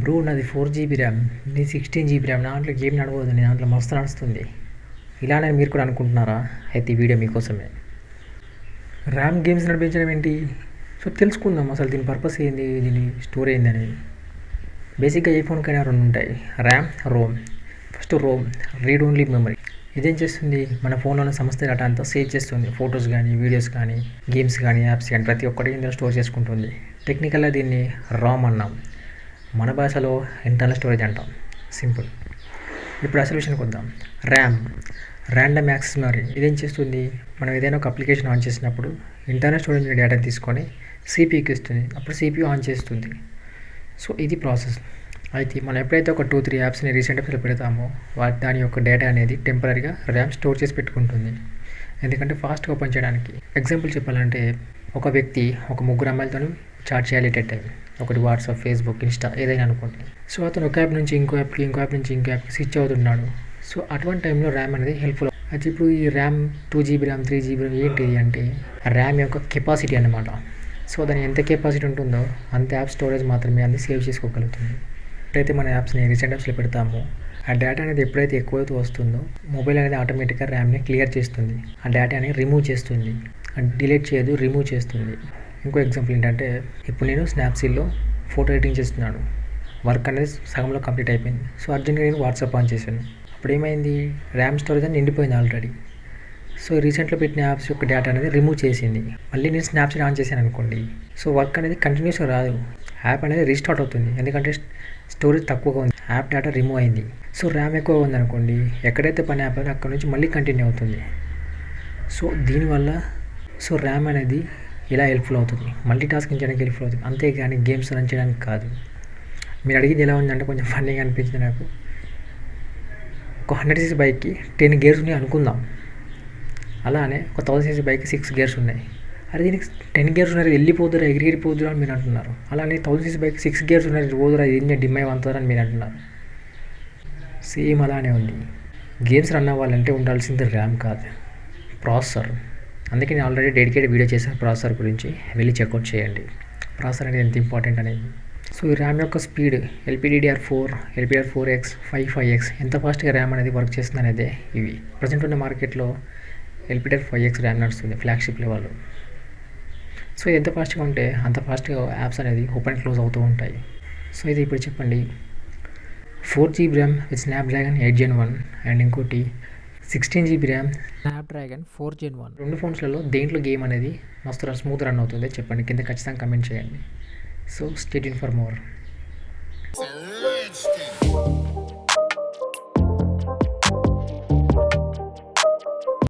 Bro నాది four GB RAM. నీ sixteen GB RAM. దాంట్లో గేమ్ నడవదు. నీ దాంట్లో మస్తు నడుస్తుంది. ఇలానే మీరు కూడా అనుకుంటున్నారా? అయితే ఈ వీడియో మీకోసమే. ర్యామ్ గేమ్స్ నడిపించడం ఏంటి? సో తెలుసుకుందాం అసలు దీని పర్పస్ ఏంది? దీని స్టోర్ ఏంది అనేది బేసిక్గా ఏ ఫోన్కైనా రెండు ఉంటాయి. RAM ROM. First ROM read only memory. ఇదేం చేస్తుంది? మన ఫోన్లోని సంస్థ డేటా అంతా సేవ్ చేస్తుంది. ఫొటోస్ కానీ వీడియోస్ కానీ గేమ్స్ కానీ యాప్స్ కానీ ప్రతి ఒక్కటి ఇందులో స్టోర్ చేసుకుంటుంది. టెక్నికల్గా దీన్ని రామ్ అన్నాం. మన భాషలో ఇంటర్నల్ స్టోరేజ్ అంటాం. సింపుల్ ఇప్పుడు అసలు విషయానికి వద్దాం. ర్యామ్ ర్యాండమ్ యాక్సెస్ మెమరీ ఇదేం చేస్తుంది? మనం ఏదైనా ఒక అప్లికేషన్ ఆన్ చేసినప్పుడు ఇంటర్నల్ స్టోరేజ్ డేటా తీసుకొని సిపికి ఇస్తుంది. అప్పుడు సిపియు ఆన్ చేస్తుంది. సో ఇది ప్రాసెస్ అయితే మనం ఎప్పుడైతే ఒక టూ త్రీ యాప్స్ని రీసెంట్ యాప్స్లో పెడతామో వాటి దాని యొక్క డేటా అనేది టెంపరీగా ర్యామ్ స్టోర్ చేసి పెట్టుకుంటుంది. ఎందుకంటే ఫాస్ట్గా ఓపెన్ చేయడానికి. ఎగ్జాంపుల్ చెప్పాలంటే ఒక వ్యక్తి ఒక ముగ్గురు అమ్మాయిలతో చాట్ చేయాలి ఎట్ టైం ఒకటి వాట్సాప్ ఫేస్బుక్ ఇన్స్టా ఏదైనా అనుకోండి. సో అతను ఒక యాప్ నుంచి ఇంకో యాప్కి ఇంకో యాప్ నుంచి ఇంకో యాప్కి స్విచ్ అవుతున్నాడు. సో అటువంటి టైంలో ర్యామ్ అనేది హెల్ప్ఫుల్. అయితే ఇప్పుడు ఈ RAM two GB RAM three GB RAM ఏంటిది అంటే ర్యామ్ యొక్క కెపాసిటీ అనమాట సో దాని ఎంత కెపాసిటీ ఉంటుందో అంత యాప్ స్టోరేజ్ మాత్రమే అది సేవ్ చేసుకోగలుగుతుంది. ఎప్పుడైతే మన యాప్స్ని రీసెంట్ యాప్స్లో పెడతామో ఆ డేటా అనేది ఎప్పుడైతే ఎక్కువైతే వస్తుందో మొబైల్ అనేది ఆటోమేటిక్గా ర్యామ్ని క్లియర్ చేస్తుంది. ఆ డేటా అనేది రిమూవ్ చేస్తుంది. డిలీట్ చేయదు రిమూవ్ చేస్తుంది. ఇంకో ఎగ్జాంపుల్ ఏంటంటే ఇప్పుడు నేను స్నాప్సీల్లో ఫోటో ఎడిటింగ్ చేస్తున్నాను. వర్క్ అనేది సగంలో కంప్లీట్ అయిపోయింది. సో అర్జెంట్గా నేను వాట్సాప్ ఆన్ చేశాను. అప్పుడు ఏమైంది? ర్యామ్ స్టోరేజ్ అని నిండిపోయింది ఆల్రెడీ సో రీసెంట్లో పెట్టిన యాప్స్ యొక్క డేటా అనేది రిమూవ్ చేసింది. మళ్ళీ నేను స్నాప్చాట్ ఆన్ చేశాను అనుకోండి. సో వర్క్ అనేది కంటిన్యూస్గా రాదు. యాప్ అనేది రీస్టార్ట్ అవుతుంది. ఎందుకంటే స్టోరేజ్ తక్కువగా ఉంది. యాప్ డేటా రిమూవ్ అయింది. సో ర్యామ్ ఎక్కువ ఉంది అనుకోండి ఎక్కడైతే పని యాప్ అయిందో అక్కడ నుంచి మళ్ళీ కంటిన్యూ అవుతుంది. సో దీనివల్ల సో ర్యామ్ అనేది ఇలా హెల్ప్ఫుల్ అవుతుంది. మల్టీ టాస్కింగ్ చేయడానికి హెల్ప్ఫుల్ అవుతుంది. అంతేగాని గేమ్స్ రన్ చేయడానికి కాదు. మీరు అడిగింది ఎలా ఉందంటే కొంచెం ఫన్నీగా అనిపించింది నాకు. ఒక హండ్రెడ్ సీసీ బైక్కి టెన్ గేర్స్ ఉన్నాయి అనుకుందాం. అలానే ఒక థౌసండ్ సీసీ బైక్కి సిక్స్ గేర్స్ ఉన్నాయి. అరే దీనికి టెన్ గేర్స్ ఉన్నారు వెళ్ళిపోదురా ఎగిరిగిరిపోదురా అని మీరు అంటున్నారు. అలానే thousand CC bike six gears ఉన్నారు పోదురా ఇది డిమ్ అయ్యి అని మీరు అంటున్నారు. సేమ్ అలానే ఉంది. గేమ్స్ రన్ అవ్వాలంటే ఉండాల్సింది ర్యామ్ కాదు. ప్రాసెసర్ అందుకే నేను ఆల్రెడీ డెడికేటెడ్ వీడియో చేశాను ప్రాసెసర్ గురించి. వెళ్ళి చెక్అవుట్ చేయండి. ప్రాసెసర్ అనేది ఎంత ఇంపార్టెంట్ అనేది. సో ఈ ర్యామ్ యొక్క speed LPDR four LPDR four X five five X ఎంత ఫాస్ట్గా ర్యామ్ అనేది వర్క్ చేస్తుంది అనేది ఇవి. ప్రజెంట్ ఉన్న మార్కెట్లో ఎల్పిడిఆర్ ఫైవ్ ఎక్స్ ర్యామ్ నడుస్తుంది ఫ్లాగ్షిప్ లెవెల్ సో ఎంత ఫాస్ట్గా ఉంటే అంత ఫాస్ట్గా యాప్స్ అనేది ఓపెన్ క్లోజ్ అవుతూ ఉంటాయి. సో ఇది ఇప్పుడు చెప్పండి. Four GB RAM with Snapdragon eight gen one and ఇంకోటి sixteen GB RAM. Snapdragon four gen one రెండు ఫోన్స్లలో దేంట్లో గేమ్ అనేది మస్తు రన్ స్మూత్ రన్ అవుతుంది చెప్పండి కింద ఖచ్చితంగా కమెంట్ చేయండి. So state in for more.